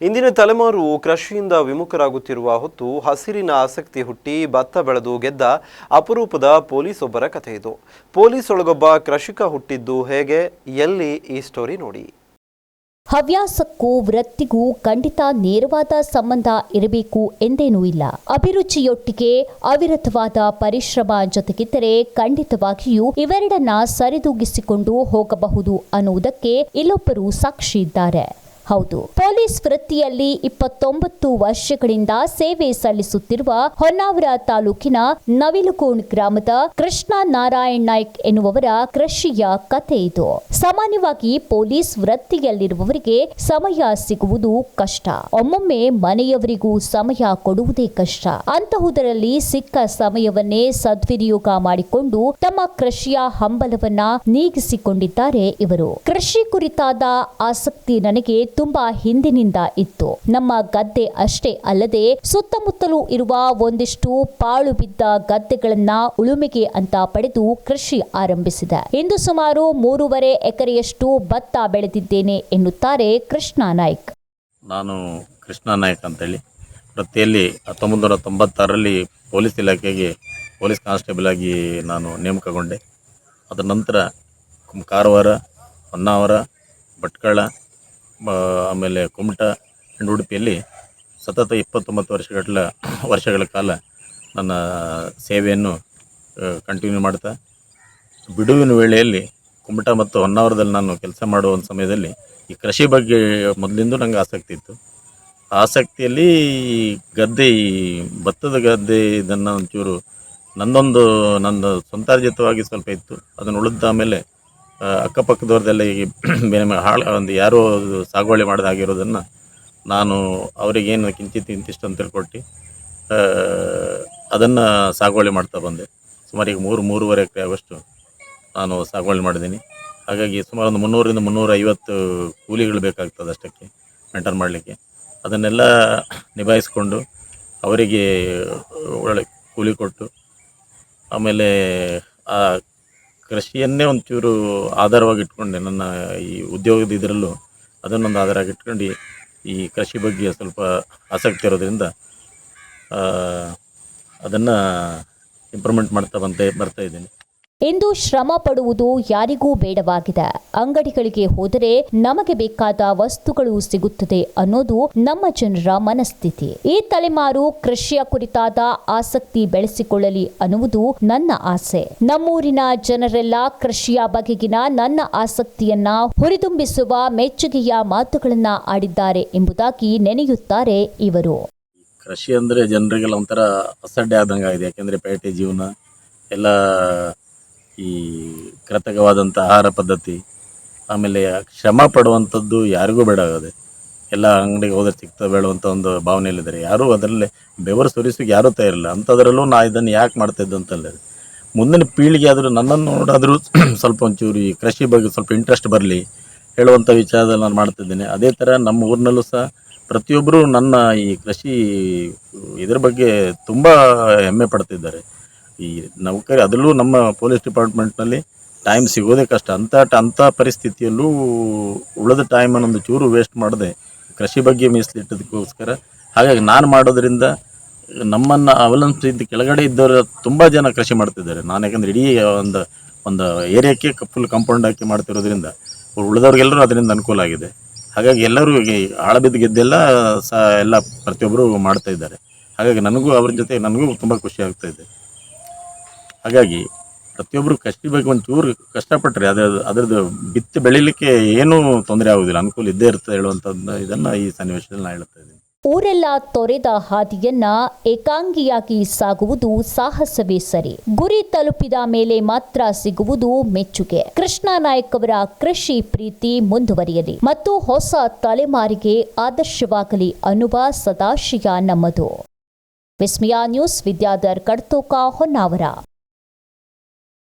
ಇಂದಿನ ತಲೆಮಾರು ಕೃಷಿಯಿಂದ ವಿಮುಖರಾಗುತ್ತಿರುವ ಹೊತ್ತು ಹಸಿರಿನ ಆಸಕ್ತಿ ಹುಟ್ಟಿ ಭತ್ತ ಬೆಳೆದು ಗೆದ್ದ ಅಪರೂಪದ ಪೊಲೀಸ್ ಒಬ್ಬರ ಕಥೆ ಇದು. ಪೊಲೀಸ್ ಒಳಗೊಬ್ಬ ಕೃಷಿಕ ಹುಟ್ಟಿದ್ದು ಹೇಗೆ? ಎಲ್ಲಿ ಈ ಸ್ಟೋರಿ ನೋಡಿ. ಹವ್ಯಾಸಕ್ಕೂ ವೃತ್ತಿಗೂ ಖಂಡಿತ ನೇರವಾದ ಸಂಬಂಧ ಇರಬೇಕು ಎಂದೇನೂ ಇಲ್ಲ. ಅಭಿರುಚಿಯೊಟ್ಟಿಗೆ ಅವಿರತವಾದ ಪರಿಶ್ರಮ ಜೊತೆಗಿದ್ದರೆ ಖಂಡಿತವಾಗಿಯೂ ಇವೆರಡನ್ನ ಸರಿದೂಗಿಸಿಕೊಂಡು ಹೋಗಬಹುದು ಅನ್ನುವುದಕ್ಕೆ ಇಲ್ಲೊಬ್ಬರು ಸಾಕ್ಷಿ ಇದ್ದಾರೆ. ಹೌದು. ಪೊಲೀಸ್ ವೃತ್ತಿಯಲ್ಲಿ ಇಪ್ಪತ್ತೊಂಬತ್ತು ವರ್ಷಗಳಿಂದ ಸೇವೆ ಸಲ್ಲಿಸುತ್ತಿರುವ ಹೊನ್ನಾವರ ತಾಲೂಕಿನ ನವಿಲುಕೋಣ್ ಗ್ರಾಮದ ಕೃಷ್ಣ ನಾರಾಯಣ್ ನಾಯ್ಕ್ ಎನ್ನುವವರ ಕೃಷಿಯ ಕಥೆ ಇದು. ಸಾಮಾನ್ಯವಾಗಿ ಪೊಲೀಸ್ ವೃತ್ತಿಯಲ್ಲಿರುವವರಿಗೆ ಸಮಯ ಸಿಗುವುದು ಕಷ್ಟ. ಒಮ್ಮೊಮ್ಮೆ ಮನೆಯವರಿಗೂ ಸಮಯ ಕೊಡುವುದೇ ಕಷ್ಟ. ಅಂತಹುದರಲ್ಲಿ ಸಿಕ್ಕ ಸಮಯವನ್ನೇ ಸದ್ವಿನಿಯೋಗ ಮಾಡಿಕೊಂಡು ತಮ್ಮ ಕೃಷಿಯ ಹಂಬಲವನ್ನ ನೀಗಿಸಿಕೊಂಡಿದ್ದಾರೆ ಇವರು. ಕೃಷಿ ಕುರಿತಾದ ಆಸಕ್ತಿ ನನಗೆ ತುಂಬಾ ಹಿಂದಿನಿಂದ ಇತ್ತು. ನಮ್ಮ ಗದ್ದೆ ಅಷ್ಟೇ ಅಲ್ಲದೆ ಸುತ್ತಮುತ್ತಲೂ ಇರುವ ಒಂದಿಷ್ಟು ಪಾಳು ಬಿದ್ದ ಗದ್ದೆಗಳನ್ನ ಉಳುಮೆಗೆ ಅಂತ ಪಡೆದು ಕೃಷಿ ಆರಂಭಿಸಿದೆ. ಇಂದು ಸುಮಾರು ಮೂರುವರೆ ಎಕರೆಯಷ್ಟು ಭತ್ತ ಬೆಳೆದಿದ್ದೇನೆ ಎನ್ನುತ್ತಾರೆ ಕೃಷ್ಣ ನಾಯ್ಕ್. ನಾನು ಕೃಷ್ಣ ನಾಯಕ್ ಅಂತೇಳಿ. ವೃತ್ತಿಯಲ್ಲಿ ಹತ್ತೊಂಬತ್ತು ನೂರ ತೊಂಬತ್ತಾರರಲ್ಲಿ ಪೊಲೀಸ್ ಇಲಾಖೆಗೆ ಪೊಲೀಸ್ ಕಾನ್ಸ್ಟೇಬಲ್ ಆಗಿ ನಾನು ನೇಮಕಗೊಂಡೆ. ಅದರ ನಂತರ ಕಾರವಾರ, ಹೊನ್ನಾವರ, ಭಟ್ಕಳ ಆಮೇಲೆ ಕುಮಟ ಆ್ಯಂಡ್ ಉಡುಪಿಯಲ್ಲಿ ಸತತ ಇಪ್ಪತ್ತೊಂಬತ್ತು ವರ್ಷಗಳ ವರ್ಷಗಳ ಕಾಲ ನನ್ನ ಸೇವೆಯನ್ನು ಕಂಟಿನ್ಯೂ ಮಾಡ್ತಾ, ಬಿಡುವಿನ ವೇಳೆಯಲ್ಲಿ ಕುಮಟ ಮತ್ತು ಹೊನ್ನಾವರದಲ್ಲಿ ನಾನು ಕೆಲಸ ಮಾಡುವ ಒಂದು ಸಮಯದಲ್ಲಿ ಈ ಕೃಷಿ ಬಗ್ಗೆ ಮೊದಲಿಂದ ನನಗೆ ಆಸಕ್ತಿ ಇತ್ತು. ಆಸಕ್ತಿಯಲ್ಲಿ ಗದ್ದೆ, ಈ ಭತ್ತದ ಗದ್ದೆ ಇದನ್ನು ಒಂಚೂರು ನನ್ನೊಂದು ನನ್ನ ಸ್ವಂತಾರ್ಜಿತವಾಗಿ ಸ್ವಲ್ಪ ಇತ್ತು. ಅದನ್ನು ಉಳಿದ ಆಮೇಲೆ ಅಕ್ಕಪಕ್ಕದವ್ರದ್ದೆಲ್ಲ ಈ ಬೇರೆ ಹಾಳು, ಒಂದು ಯಾರೋ ಸಾಗುವಳಿ ಮಾಡೋದಾಗಿರೋದನ್ನು ನಾನು ಅವರಿಗೇನು ಕಿಂಚಿತ್ ಇಂತಿಷ್ಟು ಅಂತ ತಿಳ್ಕೊಟ್ಟು ಅದನ್ನು ಸಾಗುವಳಿ ಮಾಡ್ತಾ ಬಂದೆ. ಸುಮಾರು ಈಗ ಮೂರು, ಮೂರುವರೆ ಎಕರೆ ಆಗುವಷ್ಟು ನಾನು ಸಾಗುವಳಿ ಮಾಡಿದ್ದೀನಿ. ಹಾಗಾಗಿ ಸುಮಾರು ಒಂದು ಮುನ್ನೂರಿಂದ ಮುನ್ನೂರೈವತ್ತು ಕೂಲಿಗಳು ಬೇಕಾಗ್ತದೆ ಅಷ್ಟಕ್ಕೆ ಮೇಂಟೈನ್ ಮಾಡಲಿಕ್ಕೆ. ಅದನ್ನೆಲ್ಲ ನಿಭಾಯಿಸ್ಕೊಂಡು ಅವರಿಗೆ ಒಳ್ಳೆ ಕೂಲಿ ಕೊಟ್ಟು, ಆಮೇಲೆ ಆ ಕೃಷಿಯನ್ನೇ ಒಂಚೂರು ಆಧಾರವಾಗಿ ಇಟ್ಕೊಂಡೆ. ನನ್ನ ಈ ಉದ್ಯೋಗದ ಇದರಲ್ಲೂ ಅದನ್ನೊಂದು ಆಧಾರವಾಗಿ ಇಟ್ಕೊಂಡು ಈ ಕೃಷಿ ಬಗ್ಗೆ ಸ್ವಲ್ಪ ಆಸಕ್ತಿ ಇರೋದ್ರಿಂದ ಅದನ್ನು ಇಂಪ್ರೂವ್ಮೆಂಟ್ ಮಾಡ್ತಾ ಬಂತ ಬರ್ತಾ ಇದ್ದೀನಿ. ಇಂದು ಶ್ರಮ ಪಡುವುದು ಯಾರಿಗೂ ಬೇಡವಾಗಿದೆ. ಅಂಗಡಿಗಳಿಗೆ ಹೋದರೆ ನಮಗೆ ಬೇಕಾದ ವಸ್ತುಗಳು ಸಿಗುತ್ತದೆ ಅನ್ನೋದು ನಮ್ಮ ಜನರ ಮನಸ್ಥಿತಿ. ಈ ತಲೆಮಾರು ಕೃಷಿಯ ಕುರಿತಾದ ಆಸಕ್ತಿ ಬೆಳೆಸಿಕೊಳ್ಳಲಿ ಅನ್ನುವುದು ನನ್ನ ಆಸೆ. ನಮ್ಮೂರಿನ ಜನರೆಲ್ಲ ಕೃಷಿಯ ಬಗೆಗಿನ ನನ್ನ ಆಸಕ್ತಿಯನ್ನ ಹುರಿದುಂಬಿಸುವ ಮೆಚ್ಚುಗೆಯ ಮಾತುಗಳನ್ನ ಆಡಿದ್ದಾರೆ ಎಂಬುದಾಗಿ ನೆನೆಯುತ್ತಾರೆ ಇವರು. ಕೃಷಿ ಅಂದ್ರೆ ಜನರಿಗೆಲ್ಲ ಒಂಥರ ಅಸಡ್ಡೆ ಆದಂಗಾಗಿದೆ. ಯಾಕೆಂದರೆ ಪೇಟೆ ಜೀವನ, ಎಲ್ಲ ಈ ಕೃತಕವಾದಂಥ ಆಹಾರ ಪದ್ಧತಿ, ಆಮೇಲೆ ಶ್ರಮ ಪಡುವಂಥದ್ದು ಯಾರಿಗೂ ಬೇಡ ಆಗಿದೆ, ಎಲ್ಲ ಅಂಗಡಿಗೆ ಹೋದ್ರೆ ಸಿಗ್ತಾ ಬೇಡುವಂಥ ಒಂದು ಭಾವನೆಯಲ್ಲಿದ್ದಾರೆ. ಯಾರೂ ಅದರಲ್ಲಿ ಬೆವರು ಸುರಿಸೋಕೆ ಯಾರೂ ತಯಾರಿಲ್ಲ. ಅಂಥದ್ರಲ್ಲೂ ನಾ ಇದನ್ನು ಯಾಕೆ ಮಾಡ್ತಾಯಿದ್ದು ಅಂತಲ್ಲ ಮುಂದಿನ ಪೀಳಿಗೆ ಆದರೂ ನನ್ನನ್ನು ನೋಡಾದರೂ ಸ್ವಲ್ಪ ಒಂಚೂರು ಈ ಕೃಷಿ ಬಗ್ಗೆ ಸ್ವಲ್ಪ ಇಂಟ್ರೆಸ್ಟ್ ಬರಲಿ ಹೇಳುವಂಥ ವಿಚಾರದಲ್ಲಿ ನಾನು ಮಾಡ್ತಿದ್ದೇನೆ. ಅದೇ ಥರ ನಮ್ಮ ಊರಿನಲ್ಲೂ ಸಹ ಪ್ರತಿಯೊಬ್ಬರು ನನ್ನ ಈ ಕೃಷಿ ಇದ್ರ ಬಗ್ಗೆ ತುಂಬ ಹೆಮ್ಮೆ ಪಡ್ತಿದ್ದಾರೆ. ಈ ನೌಕರಿ ಅದರಲ್ಲೂ ನಮ್ಮ ಪೊಲೀಸ್ ಡಿಪಾರ್ಟ್ಮೆಂಟ್ನಲ್ಲಿ ಟೈಮ್ ಸಿಗೋದೇ ಕಷ್ಟ. ಅಂಥ ಅಂಥ ಪರಿಸ್ಥಿತಿಯಲ್ಲೂ ಉಳಿದ ಟೈಮನ್ನು ಒಂದು ಚೂರು ವೇಸ್ಟ್ ಮಾಡದೆ. ಕೃಷಿ ಬಗ್ಗೆ ಮೀಸಲಿಟ್ಟದಕ್ಕೋಸ್ಕರ. ಹಾಗಾಗಿ ನಾನು ಮಾಡೋದ್ರಿಂದ ನಮ್ಮನ್ನು ಅವಲಂಬಿಸಿದ ಕೆಳಗಡೆ ಇದ್ದವರು ತುಂಬ ಜನ ಕೃಷಿ ಮಾಡ್ತಿದ್ದಾರೆ. ನಾನು ಯಾಕಂದರೆ ಇಡೀ ಒಂದು ಒಂದು ಏರಿಯಾಕ್ಕೆ ಫುಲ್ ಕಾಂಪೌಂಡ್ ಹಾಕಿ ಮಾಡ್ತಿರೋದ್ರಿಂದ ಉಳಿದವ್ರಿಗೆಲ್ಲರೂ ಅದರಿಂದ ಅನುಕೂಲ ಆಗಿದೆ. ಹಾಗಾಗಿ ಎಲ್ಲರೂ ಈ ಆಳಬಿದ್ದ ಗೆದ್ದೆಲ್ಲ ಸಹ ಎಲ್ಲ ಪ್ರತಿಯೊಬ್ಬರು ಮಾಡ್ತಾ ಇದ್ದಾರೆ. ಹಾಗಾಗಿ ನನಗೂ ಅವ್ರ ಜೊತೆ ನನಗೂ ತುಂಬ ಖುಷಿ ಆಗ್ತಾ ಇದೆ. ಹಾಗಾಗಿ ಪ್ರತಿಯೊಬ್ಬರು ಕೃಷಿ ಬಗ್ಗೆ ಒಂಚೂರು ಕಷ್ಟಪಟ್ಟರೆ ಅದ್ರ ಅದರದ್ದು ಬಿತ್ತು ಬೆಳಿಲಿಕ್ಕೆ ಏನೂ ತೊಂದರೆ ಆಗುದಿಲ್ಲ. ಅನುಕೂಲ ಇದ್ದೇ ಇರ್ತದೆ ಹೇಳುವಂಥದ್ದು ಇದನ್ನು ಈ ಸನ್ನಿವೇಶದಲ್ಲಿ ನಾನು ಹೇಳ್ತಾ ಇದ್ದೀನಿ. ಊರೆಲ್ಲ ತೊರೆದ ಹಾದಿಯನ್ನ ಏಕಾಂಗಿಯಾಗಿ ಸಾಗುವುದು ಸಾಹಸವೇ ಸರಿ. ಗುರಿ ತಲುಪಿದ ಮೇಲೆ ಮಾತ್ರ ಸಿಗುವುದು ಮೆಚ್ಚುಗೆ. ಕೃಷ್ಣ ನಾಯಕ್ ಅವರ ಕೃಷಿ ಪ್ರೀತಿ ಮುಂದುವರಿಯಲಿ. ಮತ್ತು ಹೊಸ ತಲೆಮಾರಿಗೆ ಆದರ್ಶವಾಗಲಿ ಅನ್ನುವ ಸದಾಶಯ ನಮ್ಮದು. ವಿಸ್ಮಯ ನ್ಯೂಸ್, ವಿದ್ಯಾಧರ್ ಕಡ್ತೋಕ ಹೊನ್ನಾವರ.